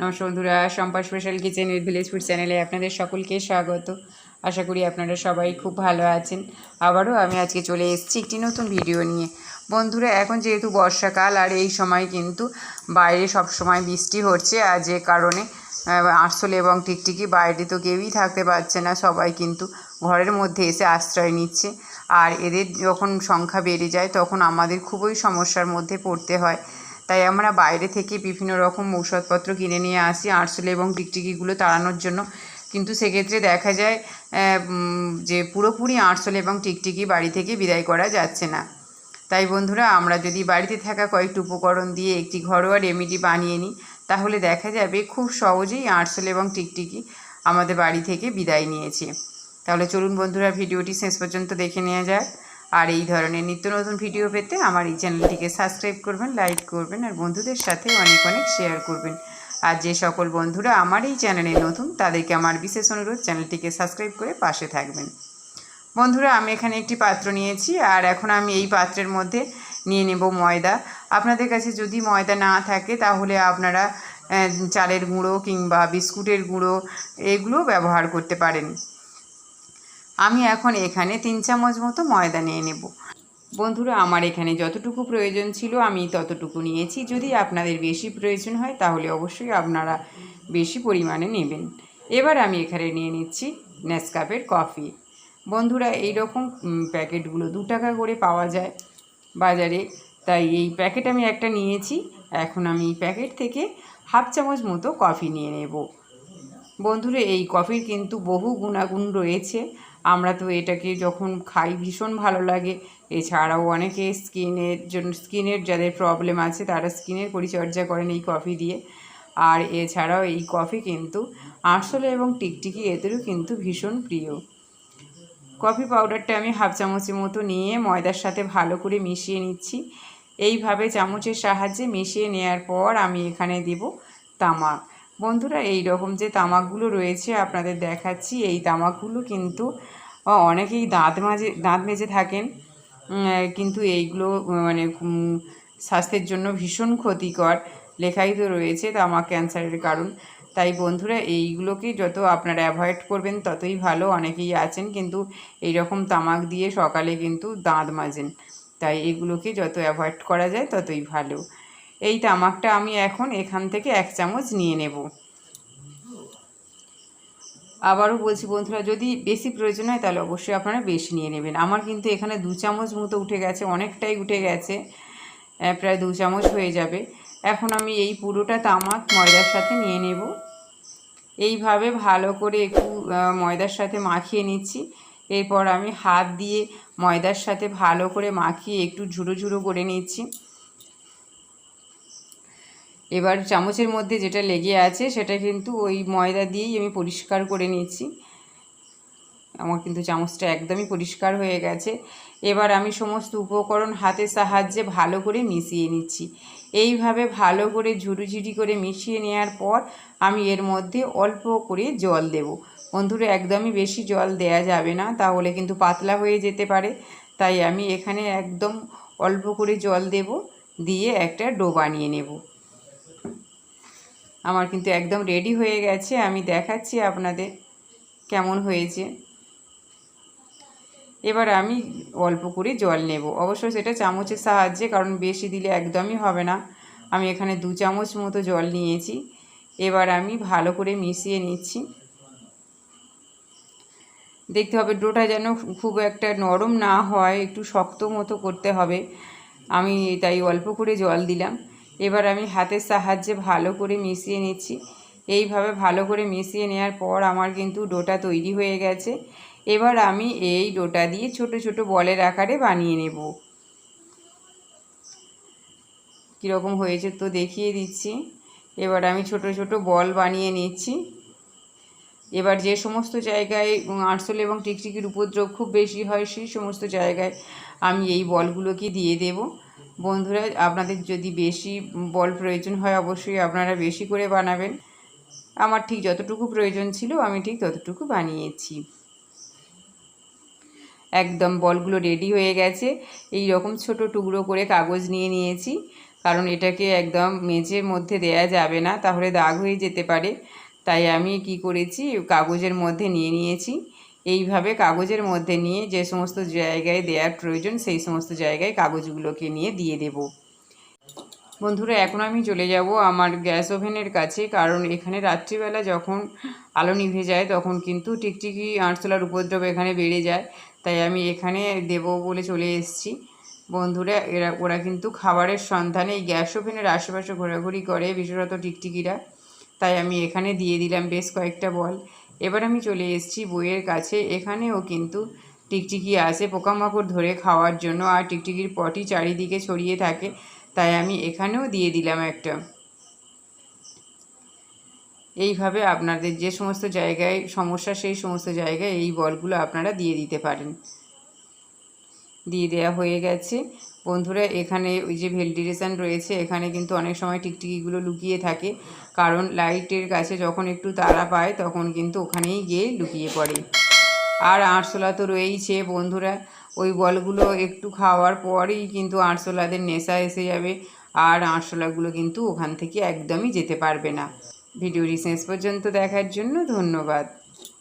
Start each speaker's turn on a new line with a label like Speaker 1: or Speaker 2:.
Speaker 1: নমস্কার বন্ধুরা সম্পা স্পেশাল কিচেনের ভিলেজ ফুড চ্যানেলে আপনাদের সকলকে স্বাগত। আশা করি আপনারা সবাই খুব ভালো আছেন। আবারও আমি আজকে চলে এসেছি একটি নতুন ভিডিও নিয়ে। বন্ধুরা, এখন যেহেতু বর্ষাকাল, আর এই সময় কিন্তু বাইরে সব সময় বৃষ্টি হচ্ছে, আর যে কারণে আরশোলে এবং টিকটিকি বাইরে তো কেউই থাকতে পারছে না, সবাই কিন্তু ঘরের মধ্যে এসে আশ্রয় নিচ্ছে। আর এদের যখন সংখ্যা বেড়ে যায়, তখন আমাদের খুবই সমস্যার মধ্যে পড়তে হয়। তাই আমরা বাইরে থেকে বিভিন্ন রকম ঔষধপত্র কিনে নিয়ে আসি আরশোলে এবং টিকটিকিগুলো তাড়ানোর জন্য। কিন্তু সেক্ষেত্রে দেখা যায় যে পুরোপুরি আরশোলে এবং টিকটিকি বাড়ি থেকে বিদায় করা যাচ্ছে না। তাই বন্ধুরা, আমরা যদি বাড়িতে থাকা কয়েকটি উপকরণ দিয়ে একটি ঘরোয়া রেমেডি বানিয়ে নিই, তাহলে দেখা যাবে খুব সহজেই আরশোল এবং টিকটিকি আমাদের বাড়ি থেকে বিদায় নিয়েছে। তাহলে চলুন বন্ধুরা, ভিডিওটি শেষ পর্যন্ত দেখে নেওয়া যাক। আর এই ধরনের নিত্য নতুন ভিডিও পেতে আমার এই চ্যানেলটিকে সাবস্ক্রাইব করবেন লাইক করবেন আর বন্ধুদের সাথে অনেক অনেক শেয়ার করবেন। আর যে সকল বন্ধুরা আমার এই চ্যানেলে নতুন, তাদেরকে আমার বিশেষ অনুরোধ চ্যানেলটিকে সাবস্ক্রাইব করে পাশে থাকবেন। বন্ধুরা, আমি এখানে একটি পাত্র নিয়েছি আর এখন আমি এই পাত্রের মধ্যে নিয়ে নেব ময়দা। আপনাদের কাছে যদি ময়দা না থাকে, তাহলে আপনারা চালের গুঁড়ো কিংবা বিস্কুটের গুঁড়ো এগুলো ব্যবহার করতে পারেন। আমি এখন এখানে তিন চামচ মতো ময়দা নিয়ে নেব। বন্ধুরা, আমার এখানে যতটুকু প্রয়োজন ছিল আমি ততটুকু নিয়েছি। যদি আপনাদের বেশি প্রয়োজন হয় তাহলে অবশ্যই আপনারা বেশি পরিমাণে নেবেন। এবার আমি এখানে নিয়ে নিচ্ছি নেসকাপের কফি বন্ধুরা এই রকম প্যাকেটগুলো দু টাকা করে পাওয়া যায় বাজারে। তাই এই প্যাকেট আমি একটা নিয়েছি। এখন আমি এই প্যাকেট থেকে হাফ চামচ মতো কফি নিয়ে নেব। বন্ধুরা, এই কফির কিন্তু বহু গুণাগুণ রয়েছে। আমরা তো এটাকে যখন খাই ভীষণ ভালো লাগে। এছাড়াও অনেকে স্কিনের জন্য স্কিনের যাদের প্রবলেম আছে তারা স্কিনের পরিচর্যা করেন এই কফি দিয়ে। আর এছাড়াও এই কফি কিন্তু আরশোলা এবং টিকটিকি এদেরও কিন্তু ভীষণ প্রিয়। কফি পাউডারটা আমি হাফ চামচের মতো নিয়ে ময়দার সাথে ভালো করে মিশিয়ে নিচ্ছি। এইভাবে চামচের সাহায্যে মিশিয়ে নেওয়ার পর আমি এখানে দেব তামাক। বন্ধুরা এই রকম যে তামাকগুলো রয়েছে আপনাদের দেখাচ্ছি, এই তামাকগুলো কিন্তু অনেকেই দাঁত মাজে দাঁত মেজে থাকেন। কিন্তু এইগুলো মানে স্বাস্থ্যের জন্য ভীষণ ক্ষতিকর। লেখাই তো রয়েছে তামাক ক্যান্সারের কারণ। তাই বন্ধুরা, এইগুলোকে যত আপনারা অ্যাভয়েড করবেন, ততই ভালো। অনেকেই আছেন কিন্তু এই রকম তামাক দিয়ে সকালে কিন্তু দাঁত মাজেন। তাই এগুলোকে যত অ্যাভয়েড করা যায়, ততই ভালো। এই তামাকটা আমি এখন এখান থেকে এক চামচ নিয়ে নেব। আবারও বলছি বন্ধুরা, যদি বেশি প্রয়োজন হয় তাহলে অবশ্যই আপনারা বেশি নিয়ে নেবেন। আমার কিন্তু এখানে দু চামচ মতো উঠে গেছে, অনেকটাই উঠে গেছে। প্রায় দু চামচ হয়ে যাবে। এখন আমি এই পুরোটা তামাক ময়দার সাথে নিয়ে নেব। এইভাবে ভালো করে একটু ময়দার সাথে মাখিয়ে নিচ্ছি। এরপর আমি হাত দিয়ে ময়দার সাথে ভালো করে মাখিয়ে একটু ঝুড়ো ঝুড়ো করে নিচ্ছি। এবার চামচের মধ্যে যেটা লেগে আছে, সেটা কিন্তু ওই ময়দা দিয়েই আমি পরিষ্কার করে নিচ্ছি আমার কিন্তু চামচটা একদমই পরিষ্কার হয়ে গেছে। এবার আমি সমস্ত উপকরণ হাতের সাহায্যে ভালো করে মিশিয়ে নিচ্ছি। এইভাবে ভালো করে ঝুড়ি করে মিশিয়ে নেওয়ার পর আমি এর মধ্যে অল্প করে জল দেব। বন্ধুরা, একদমই বেশি জল দেয়া যাবে না, তাহলে কিন্তু পাতলা হয়ে যেতে পারে। তাই আমি এখানে একদম অল্প করে জল দেব, দিয়ে একটা ডো বানিয়ে নেব। আমার কিন্তু একদম রেডি হয়ে গেছে, আমি দেখাচ্ছি আপনাদের কেমন হয়েছে। এবার আমি অল্প করে জল নেব। অবশ্য সেটা চামচের সাহায্যে, কারণ বেশি দিলে একদমই হবে না। আমি এখানে দু চামচ মতো জল নিয়েছি। এবার আমি ভালো করে মিশিয়ে নিচ্ছি। দেখতে হবে ডোটা যেন খুব একটা নরম না হয়, একটু শক্ত মতো করতে হবে। আমি তাই অল্প করে জল দিলাম। এবার আমি হাতের সাহায্যে ভালো করে মিশিয়ে নিচ্ছি। এইভাবে ভালো করে মিশিয়ে নেওয়ার পর আমার কিন্তু ডোটা তৈরি হয়ে গেছে। এবার আমি এই ডোটা দিয়ে ছোট ছোট বলের আকারে বানিয়ে নেব। কীরকম হয়েছে তো দেখিয়ে দিচ্ছি। এবার আমি ছোট ছোট বল বানিয়ে নিচ্ছি। এবার যে সমস্ত জায়গায় আরশোল এবং টিকটিকির উপদ্রব খুব বেশি হয়, সেই সমস্ত জায়গায় আমি এই বলগুলোকে দিয়ে দেব। বন্ধুরা, আপনাদের যদি বেশি বল প্রয়োজন হয়, অবশ্যই আপনারা বেশি করে বানাবেন। আমার ঠিক যতটুকু প্রয়োজন ছিল, আমি ঠিক ততটুকু বানিয়েছি। একদম বলগুলো রেডি হয়ে গেছে। এই রকম ছোট টুকরো করে কাগজ নিয়ে নিয়েছি, কারণ এটাকে একদম মেঝের মধ্যে দেয়া যাবে না, তাহলে দাগ হয়ে যেতে পারে। তাই আমি কি করেছি, কাগজের মধ্যে নিয়ে নিয়েছি। এইভাবে কাগজের মধ্যে নিয়ে যে সমস্ত জায়গায় দেওয়ার প্রয়োজন, সেই সমস্ত জায়গায় কাগজগুলোকে নিয়ে দিয়ে দেব। বন্ধুরা, এখন আমি চলে যাব আমার গ্যাস ওভেনের কাছে, কারণ এখানে রাত্রিবেলা যখন আলো নিভে যায়, তখন কিন্তু টিকটিকি আরশোলার উপদ্রব এখানে বেড়ে যায়। তাই আমি এখানে দেব বলে চলে এসেছি। বন্ধুরা, এরা, ওরা কিন্তু খাবারের সন্ধানে এই গ্যাস ওভেনের আশেপাশে ঘোরাঘুরি করে বিশেষত টিকটিকিরা। তাই আমি এখানে দিয়ে দিলাম বেশ কয়েকটা বল। এবার আমি চলে এসেছি বইয়ের কাছে। এখানেও কিন্তু টিকটিকি আসে পোকামাকড় ধরে খাওয়ার জন্য আর টিকটিকির পটি চারিদিকে ছড়িয়ে থাকে। তাই আমি এখানেও দিয়ে দিলাম একটা। এইভাবে আপনাদের যে সমস্ত জায়গায় সমস্যা, সেই সমস্ত জায়গায় এই বলগুলো আপনারা দিয়ে দিতে পারেন। দিয়ে দেওয়া হয়ে গেছে। বন্ধুরা, এখানে ওই যে ভেন্টিলেশন রয়েছে, এখানে কিন্তু অনেক সময় টিকটিকিগুলো লুকিয়ে থাকে। কারণ লাইটের কাছে যখন একটু তারা পায়, তখন কিন্তু ওখানেই গিয়ে লুকিয়ে পড়ে। আর আরশোলা তো রয়েইছে, বন্ধুরা। ওই বলগুলো একটু খাওয়ার পরেই কিন্তু আরশোলাদের নেশা এসে যাবে। আর আরশোলাগুলো কিন্তু ওখান থেকে একদমই যেতে পারবে না। ভিডিওটি শেষ পর্যন্ত দেখার জন্য ধন্যবাদ।